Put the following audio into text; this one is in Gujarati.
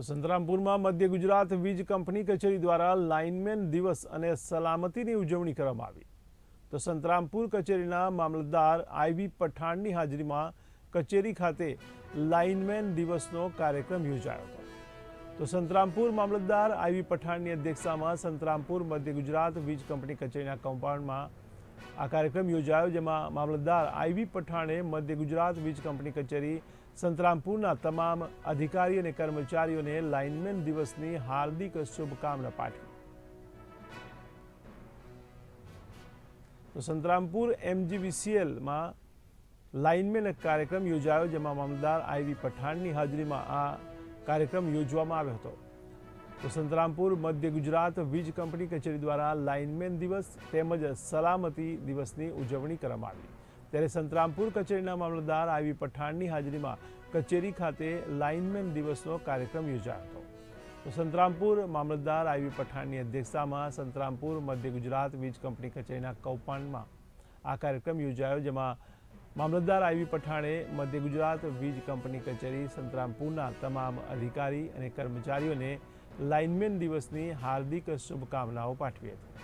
તો સંતરામપુરમાં મધ્ય ગુજરાત વીજ કંપની કચેરી દ્વારા લાઇનમેન દિવસ અને સલામતીની ઉજવણી કરવામાં આવી. તો સંતરામપુર કચેરીના મામલતદાર આઈવી પઠાણની હાજરીમાં કચેરી ખાતે લાઇનમેન દિવસનો કાર્યક્રમ યોજાયો હતો. તો સંતરામપુર મામલતદાર આઈવી પઠાણની અધ્યક્ષતામાં સંતરામપુર મધ્ય ગુજરાત વીજ કંપની કચેરીના કમ્પાઉન્ડમાં આ કાર્યક્રમ યોજાયો જેમાં મામલતદાર આઈવી પઠાણે, મધ્ય ગુજરાત વીજ કંપની કચેરી, સંતરામપુરના તમામ અધિકારી અને કર્મચારીઓને લાઇનમેન દિવસની હાર્દિક શુભકામના પાઠવી. તો સંતરામપુર એમજીવીસીએલમાં લાઇનમેન કાર્યક્રમ યોજાયો જેમાં મામલતદાર આઈવી પઠાણની હાજરીમાં આ કાર્યક્રમ યોજવામાં આવ્યો હતો. તો સંતરામપુર, મધ્ય ગુજરાત, વીજ કંપની કચેરી દ્વારા લાઇનમેન દિવસ તેમજ સલામતી દિવસની ઉજવણી કરવામાં આવી. ત્યારે સંતરામપુર કચેરીના મામલતદાર આઈવી પઠાણની હાજરીમાં કચેરી ખાતે લાઇનમેન દિવસનો કાર્યક્રમ યોજાયો હતો. તો સંતરામપુર મામલતદાર આઈવી પઠાણની અધ્યક્ષતામાં સંતરામપુર, મધ્ય ગુજરાત વીજ કંપની કચેરીના કૌભાંડમાં આ કાર્યક્રમ યોજાયો, જેમાં મામલતદાર આઈવી પઠાણે મધ્ય ગુજરાત વીજ કંપની કચેરી, સંતરામપુરના તમામ અધિકારી અને કર્મચારીઓને લાઇનમેન દિવસની હાર્દિક શુભકામનાઓ પાઠવી હતી